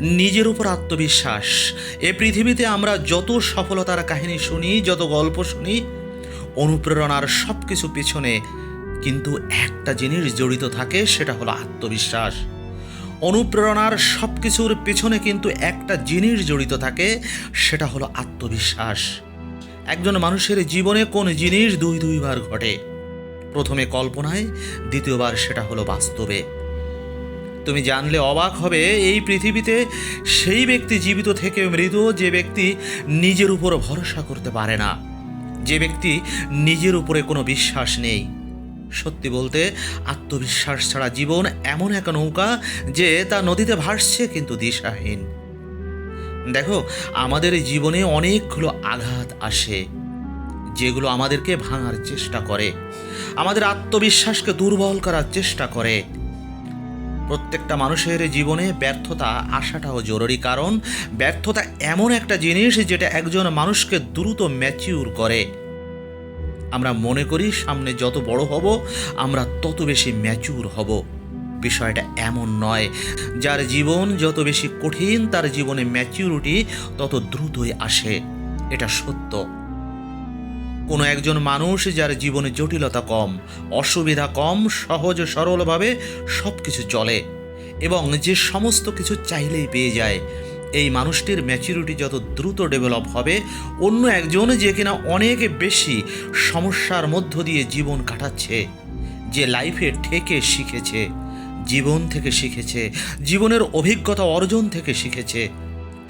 নিজের উপর আত্মবিশ্বাস। এ পৃথিবীতে আমরা যত সফলতার কাহিনী শুনি, যত গল্প শুনি, অনুপ্রেরণার সব কিছু পিছনে কিন্তু একটা জিনিস জড়িত থাকে, সেটা হলো আত্মবিশ্বাস। অনুপ্রেরণার সব কিছুর পেছনে কিন্তু একটা জিনিস জড়িত থাকে, সেটা হলো আত্মবিশ্বাস। একজন মানুষের জীবনে কোন জিনিস দুই, দুইবার ঘটে? প্রথমে কল্পনায়, দ্বিতীয়বার সেটা হলো বাস্তবে। তুমি জানলে অবাক হবে, এই পৃথিবীতে সেই ব্যক্তি জীবিত থেকে মৃত, যে ব্যক্তি নিজের উপর ভরসা করতে পারে না। যে ব্যক্তি নিজের উপরে কোনো বিশ্বাস নেই। সত্যি বলতে, আত্মবিশ্বাস ছাড়া জীবন এমন এক নৌকা যে তা নদীতে ভাসছে কিন্তু দিশাহীন। দেখো, আমাদের জীবনে অনেকগুলো আঘাত আসে, যেগুলো আমাদেরকে ভাঙার চেষ্টা করে। আমাদের আত্মবিশ্বাসকে দুর্বল করার চেষ্টা করে। প্রত্যেকটা মানুষের জীবনে ব্যর্থতা আসাটাও জরুরি। কারণ ব্যর্থতা এমন একটা জিনিস যেটা একজন মানুষকে দ্রুত ম্যাচিউর করে। আমরা মনে করি সামনে যত বড় হব, আমরা তত বেশি ম্যাচিউর হব। বিষয়টা এমন নয়। যার জীবন যত বেশি কঠিন, তার জীবনে ম্যাচিউরিটি তত দ্রুতই আসে। এটা সত্য। কোনো একজন মানুষ যার জীবনে জটিলতা কম, অসুবিধা কম, সহজ, সরলভাবে সব কিছু চলে এবং যে সমস্ত কিছু চাইলেই পেয়ে যায়, এই মানুষটির ম্যাচুরিটি যত দ্রুত ডেভেলপ হবে, অন্য একজন যে কিনা অনেক বেশি সমস্যার মধ্য দিয়ে জীবন কাটাচ্ছে, যে লাইফে ঠেকে শিখেছে, জীবন থেকে শিখেছে, জীবনের অভিজ্ঞতা অর্জন থেকে শিখেছে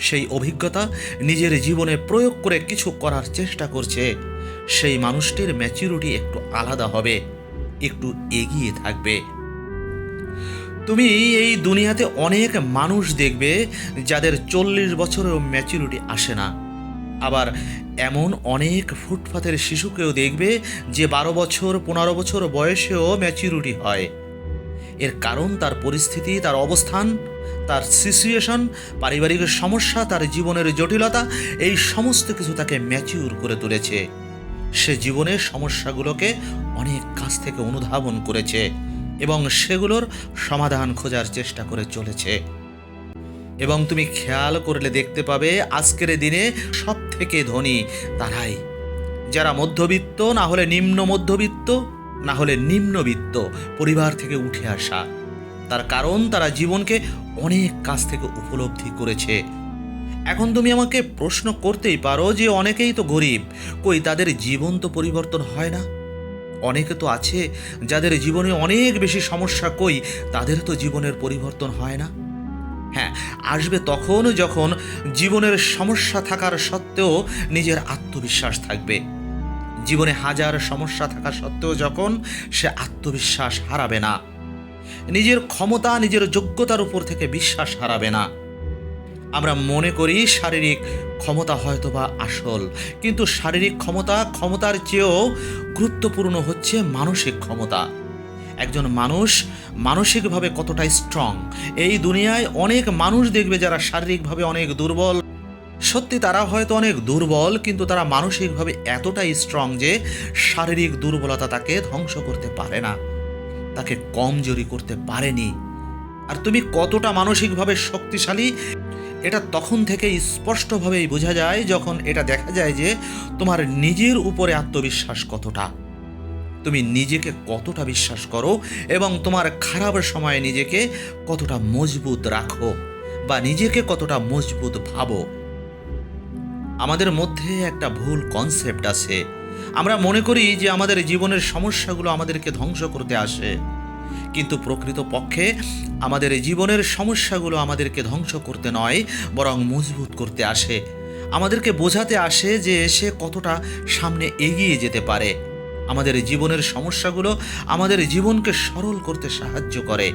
সেই অভিজ্ঞতা নিজের জীবনে প্রয়োগ করে কিছু করার চেষ্টা করছে। সেই মানুষটির ম্যাচুরিটি একটু আলাদা হবে, একটু এগিয়ে থাকবে। তুমি এই দুনিয়াতে অনেক মানুষ দেখবে যাদের চল্লিশ বছরেও ম্যাচুরিটি আসে না। আবার এমন অনেক ফুটপাতের শিশুকেও দেখবে যে বারো বছর, পনেরো বছর বয়সেও ম্যাচুরিটি হয়। এর কারণ, তার পরিস্থিতি, তার অবস্থান তার সিচুয়েশন পারিবারিক সমস্যা, তার জীবনের জটিলতা, এই সমস্ত কিছু তাকে ম্যাচিউর করে তুলেছে। সে জীবনের সমস্যাগুলোকে অনেক কাছ থেকে অনুধাবন করেছে এবং সেগুলোর সমাধান খোঁজার চেষ্টা করে চলেছে। এবং তুমি খেয়াল করলে দেখতে পাবে, আজকের দিনে সব থেকে ধনী তারাই। যারা মধ্যবিত্ত, না হলে নিম্ন মধ্যবিত্ত, না হলে নিম্নবিত্ত, পরিবার থেকে উঠে আসা। তার কারণ, তারা জীবনকে অনেক কাছ থেকে উপলব্ধি করেছে। এখন তুমি আমাকে প্রশ্ন করতেই পারো যে অনেকেই তো গরিব। কই তাদের জীবন তো পরিবর্তন হয় না? অনেকে তো আছে যাদের জীবনে অনেক বেশি সমস্যা, কই তাদের তো জীবনের পরিবর্তন হয় না? হ্যাঁ আসবে তখন যখন জীবনের সমস্যা থাকার সত্ত্বেও নিজের আত্মবিশ্বাস থাকবে। জীবনে হাজার সমস্যা থাকা সত্ত্বেও যখন সে আত্মবিশ্বাস হারাবে না। নিজের ক্ষমতা, নিজের যোগ্যতার উপর থেকে বিশ্বাস হারাবে না। আমরা মনে করি শারীরিক ক্ষমতা হয়তো বা আসল, কিন্তু শারীরিক ক্ষমতা, ক্ষমতার চেয়েও গুরুত্বপূর্ণ হচ্ছে মানসিক ক্ষমতা। একজন মানুষ মানসিকভাবে কতটা স্ট্রং এই দুনিয়ায় অনেক মানুষ দেখবে যারা শারীরিকভাবে অনেক দুর্বল। সত্যি তারা হয়তো অনেক দুর্বল, কিন্তু তারা মানসিকভাবে এতটাই স্ট্রং যে শারীরিক দুর্বলতা তাকে ধ্বংস করতে পারে না। তাকে কমজোরি করতে পারেনি। আর তুমি কতটা মানসিকভাবে শক্তিশালী, এটা তখন থেকে স্পষ্টভাবেই বোঝা যায় যখন এটা দেখা যায় যে তোমার নিজের উপরে আত্মবিশ্বাস কতটা। তুমি নিজেকে কতটা বিশ্বাস করো এবং তোমার খারাপ সময়ে নিজেকে কতটা মজবুত রাখো বা নিজেকে কতটা মজবুত ভাবো। আমাদের মধ্যে একটা ভুল কনসেপ্ট আছে। আমরা মনে করি যে আমাদের জীবনের সমস্যাগুলো আমাদেরকে ধ্বংস করতে আসে। কিন্তু প্রকৃত পক্ষে আমাদের জীবনের সমস্যাগুলো আমাদেরকে ধ্বংস করতে নয়, বরং মজবুত করতে আসে। আমাদেরকে বোঝাতে আসে যে সে কতটা সামনে এগিয়ে যেতে পারে। আমাদের জীবনের সমস্যাগুলো আমাদের জীবনকে সরল করতে সাহায্য করে।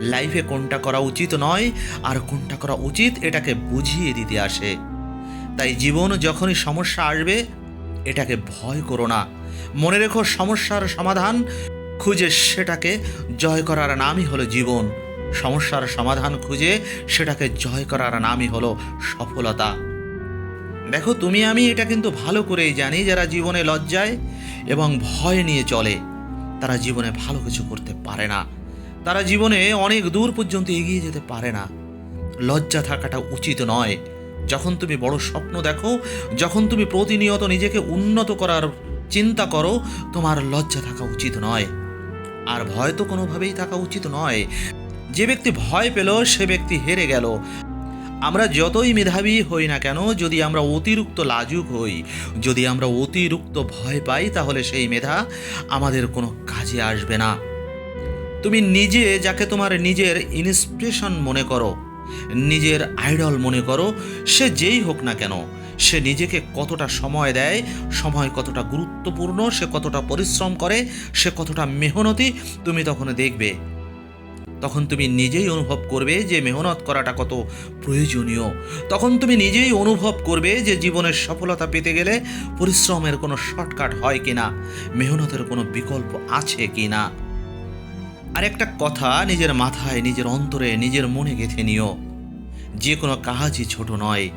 লাইফে কোনটা করা উচিত নয়, আর কোনটা করা উচিত এটাকে বুঝিয়ে দিতে আসে। তাই জীবন যখনই সমস্যা আসবে এটাকে ভয় করো না। মনে রেখো সমস্যার সমাধান, খুঁজে সেটাকে জয় করার নামই হলো জীবন। সমস্যার সমাধান খুঁজে সেটাকে জয় করার নামই হলো সফলতা। দেখো, তুমি আমি এটা কিন্তু ভালো করেই জানি যারা জীবনে লজ্জায় এবং ভয় নিয়ে চলে, তারা জীবনে ভালো কিছু করতে পারে না। তারা জীবনে অনেক দূর পর্যন্ত এগিয়ে যেতে পারে না। লজ্জা থাকাটা উচিত নয়। যখন তুমি বড় স্বপ্ন দেখো, যখন তুমি প্রতিনিয়ত নিজেকে উন্নত করার চিন্তা করো, তোমার লজ্জা থাকা উচিত নয়। আর ভয় তো কোনোভাবেই থাকা উচিত নয়। যে ব্যক্তি ভয় পেল, সে ব্যক্তি হেরে গেল। আমরা যতই মেধাবী হই না কেন, যদি আমরা অতিরিক্ত লাজুক হই, যদি আমরা অতিরিক্ত ভয় পাই, তাহলে সেই মেধা আমাদের কোনো কাজে আসবে না। তুমি নিজে, যাকে তোমার নিজের ইন্সপিরেশন মনে করো নিজের আইডল মনে করো, সে যেই হোক না কেন, সে নিজেকে কতটা সময় দেয়, সময় কতটা গুরুত্বপূর্ণ, সে কতটা পরিশ্রম করে, সে কতটা মেহনতি, তুমি তখন দেখবে। তখন তুমি নিজেই অনুভব করবে যে মেহনত করাটা কত প্রয়োজনীয়। তখন তুমি নিজেই অনুভব করবে যে জীবনের সফলতা পেতে গেলে পরিশ্রমের কোনো শর্টকাট হয় কি না মেহনতের কোনো বিকল্প আছে কিনা। আর একটা কথা নিজের মাথায়, নিজের অন্তরে, নিজের মনে গেঁথে নিও। যে কোনো কাজই ছোট নয়।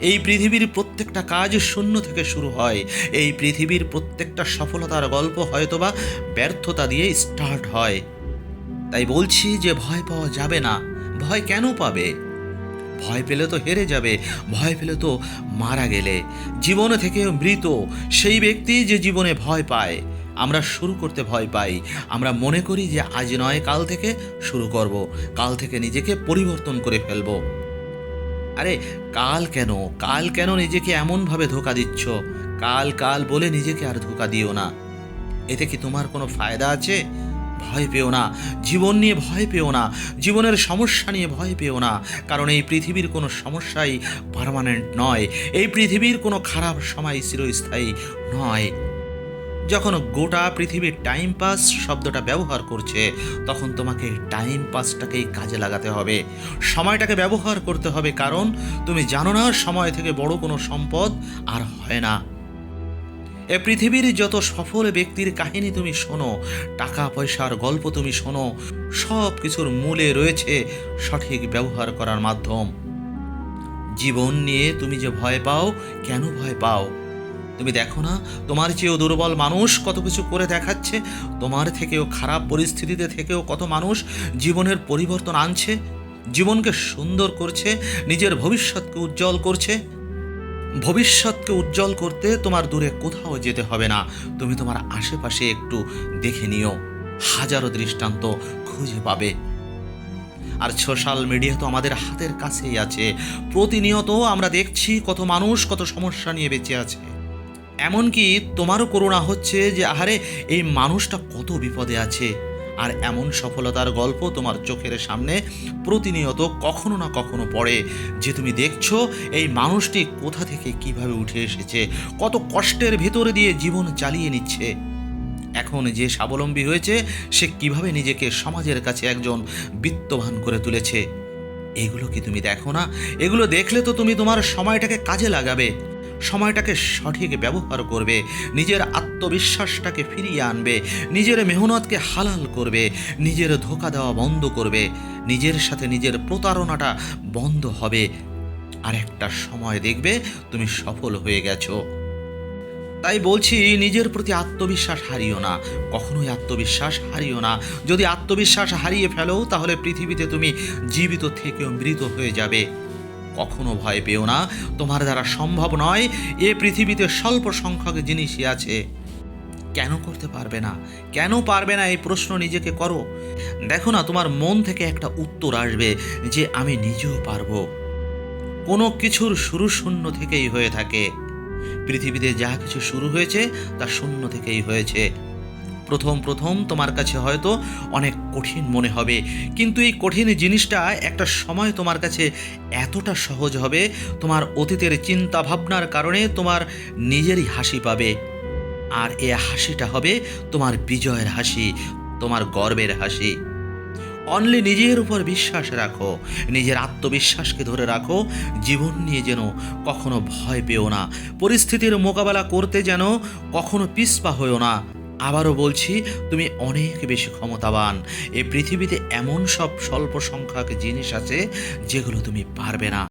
এই পৃথিবীর প্রত্যেকটা কাজ শূন্য থেকে শুরু হয়। এই পৃথিবীর প্রত্যেকটা সফলতার গল্প হয়তোবা ব্যর্থতা দিয়ে স্টার্ট হয়। তাই বলছি যে ভয় পাওয়া যাবে না। ভয় কেন পাবে? ভয় পেলে তো হেরে যাবে। ভয় পেলে তো মারা গেলে। জীবনে থেকে মৃত সেই ব্যক্তি যে জীবনে ভয় পায়। আমরা শুরু করতে ভয় পাই। আমরা মনে করি যে আজ নয়, কাল থেকে শুরু করব। কাল থেকে নিজেকে পরিবর্তন করে ফেলব। আরে, কাল কেন? কাল কেন নিজেকে এমনভাবে ধোকা দিচ্ছ? কাল কাল বলে নিজেকে আর ধোকা দিও না। এতে কি তোমার কোনো ফায়দা আছে? ভয় পেও না। জীবন নিয়ে ভয় পেও না। জীবনের সমস্যা নিয়ে ভয় পেও না। কারণ এই পৃথিবীর কোনো সমস্যাই পার্মানেন্ট নয়। এই পৃথিবীর কোনো খারাপ সময় চিরস্থায়ী নয়। যখন গোটা পৃথিবীর টাইম পাস শব্দটা ব্যবহার করছে, তখন তোমাকে টাইম পাসটাকেই কাজে লাগাতে হবে। সময়টাকে ব্যবহার করতে হবে, কারণ তুমি জানো না সময় থেকে বড় কোনো সম্পদ আর হয় না। এ পৃথিবীর যত সফল ব্যক্তির কাহিনী তুমি শোনো, টাকা, পয়সার গল্প তুমি শোনো, সব কিছুর মূলে রয়েছে সঠিক ব্যবহার করার মাধ্যম। জীবন নিয়ে তুমি যে ভয় পাও, কেন ভয় পাও? তুমি দেখো না, তোমার চেয়েও দুর্বল মানুষ কত কিছু করে দেখাচ্ছে, তোমার থেকেও খারাপ পরিস্থিতিতে থেকেও কত মানুষ জীবনের পরিবর্তন আনছে, জীবনকে সুন্দর করছে, নিজের ভবিষ্যৎকে উজ্জ্বল করছে। ভবিষ্যৎকে উজ্জ্বল করতে তোমার দূরে কোথাও যেতে হবে না, তুমি তোমার আশেপাশে একটু দেখে নিও, হাজারো দৃষ্টান্ত খুঁজে পাবে। আর সোশ্যাল মিডিয়া তো আমাদের হাতের কাছেই আছে, প্রতিনিয়ত আমরা দেখছি কত মানুষ কত সমস্যা নিয়ে বেঁচে আছে। এমনকি তোমারও করুণা হচ্ছে যে, আহারে, এই মানুষটা কত বিপদে আছে। আর এমন সফলতার গল্প তোমার চোখের সামনে প্রতিনিয়ত কখনো না কখনো পড়ে। যে তুমি দেখছ, এই মানুষটি কোথা থেকে কীভাবে উঠে এসেছে, কত কষ্টের ভেতরে দিয়ে জীবন চালিয়ে নিচ্ছে। এখন যে স্বাবলম্বী হয়েছে, সে কীভাবে নিজেকে সমাজের কাছে একজন বিত্তবান করে তুলেছে। এগুলো কি তুমি দেখো না? এগুলো দেখলে তো তুমি তোমার সময়টাকে কাজে লাগাবে। সময়টাকে সঠিক ব্যবহার করবে, নিজের আত্মবিশ্বাসটাকে ফিরিয়ে আনবে, নিজের মেহনতকে হালাল করবে, নিজের ধোকা দেওয়া বন্ধ করবে, নিজের সাথে নিজের প্রতারণাটা বন্ধ হবে। আর একটা সময় দেখবে তুমি সফল হয়ে গেছো। তাই বলছি, নিজের প্রতি আত্মবিশ্বাস হারিও না। কখনোই আত্মবিশ্বাস হারিও না। যদি আত্মবিশ্বাস হারিয়ে ফেলো, তাহলে পৃথিবীতে তুমি জীবিত থেকেও মৃত হয়ে যাবে। কখনো ভয় পেও না। তোমার দ্বারা সম্ভব নয়। এ পৃথিবীতে স্বল্প সংখ্যক জিনিসই আছে। কেন করতে পারবে না? কেন পারবে না? এই প্রশ্ন নিজেকে করো। দেখো না, তোমার মন থেকে একটা উত্তর আসবে যে আমি নিজেও পারব। কোনো কিছুর শুরু শূন্য থেকেই হয়ে থাকে। পৃথিবীতে যা কিছু শুরু হয়েছে, তা শূন্য থেকেই হয়েছে। প্রথম প্রথম তোমার কাছে হয়তো অনেক কঠিন মনে হবে। কিন্তু এই কঠিন জিনিসটা একটা সময় তোমার কাছে এতটা সহজ হবে, তোমার অতীতের চিন্তা ভাবনার কারণে তোমার নিজেরই হাসি পাবে। আর এ হাসিটা হবে তোমার বিজয়ের হাসি, তোমার গর্বের হাসি। অনলি নিজের উপর বিশ্বাস রাখো, নিজের আত্মবিশ্বাসকে ধরে রাখো, জীবন নিয়ে যেন কখনো ভয় পেও না। পরিস্থিতির মোকাবেলা করতে যেন কখনো পিছপা হয়েও না। আবারও বলছি, তুমি অনেক বেশি ক্ষমতাবান। এ পৃথিবীতে এমন সব স্বল্প সংখ্যক জিনিস আছে যেগুলো তুমি পারবে না।